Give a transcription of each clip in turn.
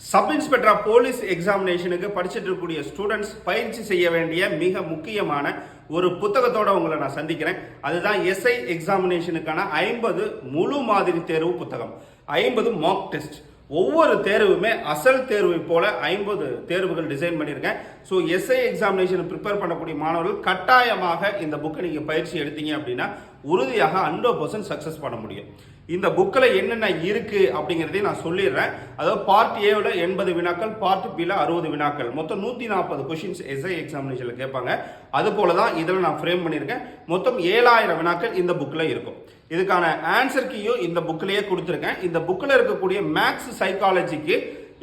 Sub inspector police எக்ஸாமினேஷனுக்கு படிச்சுட்டு இருக்கக்கூடிய students பயிற்சி செய்ய வேண்டிய மிக முக்கியமான ஒரு புத்தகத்தோட உங்களை நான் சந்திக்கிறேன். அதுதான் எஸ்ஐ எக்ஸாமினேஷனுக்கான ஐம்பது முழு மாதிரி தேர்வு புத்தகம். ஐம்பது மாக் டெஸ்ட் ஒவ்வொரு தேர்வுமே அசல் தேர்வை போல ஐம்பது தேர்வுகள் டிசைன் பண்ணியிருக்கேன். ஸோ எஸ்ஐ எக்ஸாமினேஷன் ப்ரிப்பேர் பண்ணக்கூடிய மாணவர்கள் கட்டாயமாக இந்த புக்கை நீங்கள் பயிற்சி எடுத்தீங்க அப்படின்னா உறுதியாக ஹண்ட்ரட் பர்சன்ட் சக்ஸஸ் பண்ண முடியும். இந்த புக்கில் என்னென்ன இருக்குது அப்படிங்கிறதையும் நான் சொல்லிடுறேன். அதாவது பார்ட் ஏவில் எண்பது வினாக்கள் பார்ட் பியில் அறுபது வினாக்கள். மொத்தம் நூற்றி நாற்பது கொஷின்ஸ் எஸ்ஐ எக்ஸாமினேஷனில் கேட்பாங்க. அது போல தான் இதில் நான் ஃப்ரேம் பண்ணியிருக்கேன். மொத்தம் ஏழாயிரம் வினாக்கள் இந்த புக்கில் இருக்கும். இதுக்கான ஆன்சர் கீயும் இந்த புக்கிலேயே கொடுத்துருக்கேன். இந்த புக்கில் இருக்கக்கூடிய மேக்ஸ் சைக்காலஜிக்கு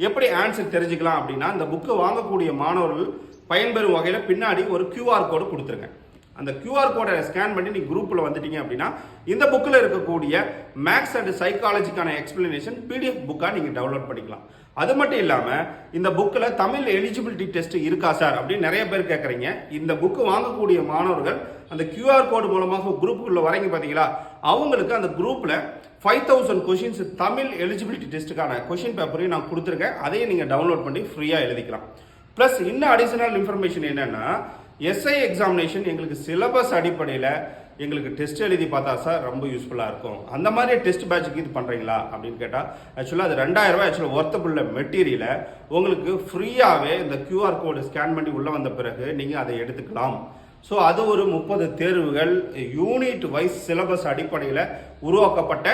எப்படி ஆன்சர் தெரிஞ்சுக்கலாம் அப்படின்னா இந்த புக்கு வாங்கக்கூடிய மாணவர்கள் பயன்பெறும் வகையில் பின்னாடி ஒரு கியூஆர் கோடு கொடுத்துருக்கேன். அந்த கியூஆர் கோடை ஸ்கேன் பண்ணி நீங்கள் குரூப்பில் வந்துட்டீங்க அப்படின்னா இந்த புக்கில் இருக்கக்கூடிய மேக்ஸ் அண்ட் சைக்காலஜிக்கான எக்ஸ்பிளனேஷன் பிடிஎஃப் புக்காக நீங்கள் டவுன்லோட் பண்ணிக்கலாம். அது மட்டும் இல்லாமல் இந்த புக்கில் தமிழ் எலிஜிபிலிட்டி டெஸ்ட் இருக்கா சார் அப்படின்னு நிறைய பேர் கேட்குறீங்க இந்த புக்கு வாங்கக்கூடிய மாணவர்கள் அந்த கியூஆர் கோடு மூலமாக குரூப்புக்குள்ள வரீங்க பார்த்தீங்களா அவங்களுக்கு அந்த குரூப்பில் five thousand questions Tamil eligibility டெஸ்ட்டுக்கான question பேப்பரையும் நான் கொடுத்துருக்கேன். அதையும் நீங்கள் டவுன்லோட் பண்ணி ஃப்ரீயாக எழுதிக்கலாம். ப்ளஸ் இன்னும் அடிஷனல் இன்ஃபர்மேஷன் என்னென்னா எஸ்ஐ எக்ஸாமினேஷன் எங்களுக்கு சிலபஸ் அடிப்படையில் எங்களுக்கு டெஸ்ட் எழுதி பார்த்தா சார் ரொம்ப யூஸ்ஃபுல்லாக இருக்கும். அந்த மாதிரி டெஸ்ட் பேட்சுக்கு இது பண்ணுறீங்களா அப்படின்னு கேட்டால் ஆக்சுவலாக அது ரெண்டாயிரம் ஆக்சுவலாக ஒர்த்தபுள்ள மெட்டீரியலை உங்களுக்கு ஃப்ரீயாகவே இந்த கியூஆர் கோடு ஸ்கேன் பண்ணி உள்ளே வந்த பிறகு நீங்கள் அதை எடுத்துக்கலாம். ஸோ அது ஒரு முப்பது தேர்வுகள் யூனிட் வைஸ் சிலபஸ் அடிப்படையில் உருவாக்கப்பட்ட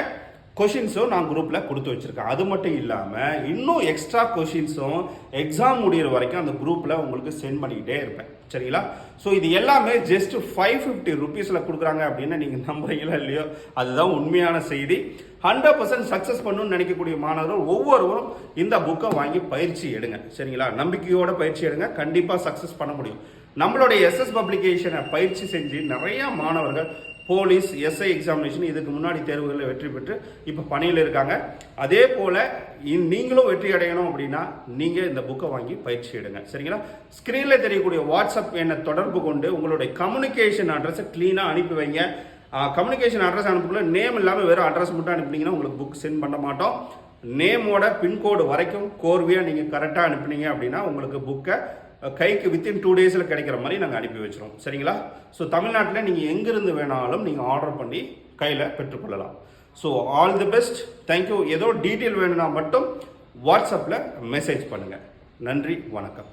கொஷின்ஸும் நான் குரூப்பில் கொடுத்து வச்சுருக்கேன். அது மட்டும் இல்லாமல் இன்னும் எக்ஸ்ட்ரா கொஷின்ஸும் எக்ஸாம் முடிகிற வரைக்கும் அந்த குரூப்பில் உங்களுக்கு சென்ட் பண்ணிக்கிட்டே இருப்பேன். சரிங்களா? ஸோ இது எல்லாமே ஜஸ்ட் ஃபைவ் ஃபிஃப்டி ருபீஸில் கொடுக்குறாங்க அப்படின்னு நீங்கள் நம்புறீங்களா இல்லையோ அதுதான் உண்மையான செய்தி. ஹண்ட்ரட் பர்சன்ட் சக்ஸஸ் பண்ணணும்னு நினைக்கக்கூடிய மாணவர்கள் ஒவ்வொருவரும் இந்த புக்கை வாங்கி பயிற்சி எடுங்க. சரிங்களா? நம்பிக்கையோட பயிற்சி எடுங்க. கண்டிப்பாக சக்ஸஸ் பண்ண முடியும். நம்மளுடைய எஸ்எஸ் பப்ளிகேஷனை பயிற்சி செஞ்சு நிறைய மாணவர்கள் போலீஸ் எஸ்ஐ எக்ஸாமினேஷன் இதுக்கு முன்னாடி தேர்வுகளில் வெற்றி பெற்று இப்போ பணியில் இருக்காங்க. அதே போல் நீங்களும் வெற்றி அடையணும் அப்படின்னா நீங்கள் இந்த புக்கை வாங்கி பயிற்சி எடுங்க. சரிங்களா? ஸ்க்ரீனில் தெரியக்கூடிய வாட்ஸ்அப் என்னை தொடர்பு கொண்டு உங்களுடைய கம்யூனிகேஷன் அட்ரஸை க்ளீனாக அனுப்பி வைங்க. கம்யூனிகேஷன் அட்ரஸ் அனுப்பக்குள்ள நேம் இல்லாமல் வெறும் அட்ரஸ் மட்டும் அனுப்பினீங்கன்னா உங்களுக்கு புக் சென்ட் பண்ண மாட்டோம். நேமோட பின்கோடு வரைக்கும் கோர்வையாக நீங்கள் கரெக்டாக அனுப்புனீங்க அப்படின்னா உங்களுக்கு புக்கை கைக்கு வித்தின் டூ டேஸில் கிடைக்கிற மாதிரி நாங்கள் அனுப்பி வச்சுருவோம். சரிங்களா? ஸோ தமிழ்நாட்டில் நீங்கள் எங்கேருந்து வேணாலும் நீங்கள் ஆர்டர் பண்ணி கையில் பெற்றுக்கொள்ளலாம். So all the best thank you ஏதோ டீட்டெயில் வேணும்னா மட்டும் வாட்ஸ்அப்பில் மெசேஜ் பண்ணுங்கள் நன்றி வணக்கம்.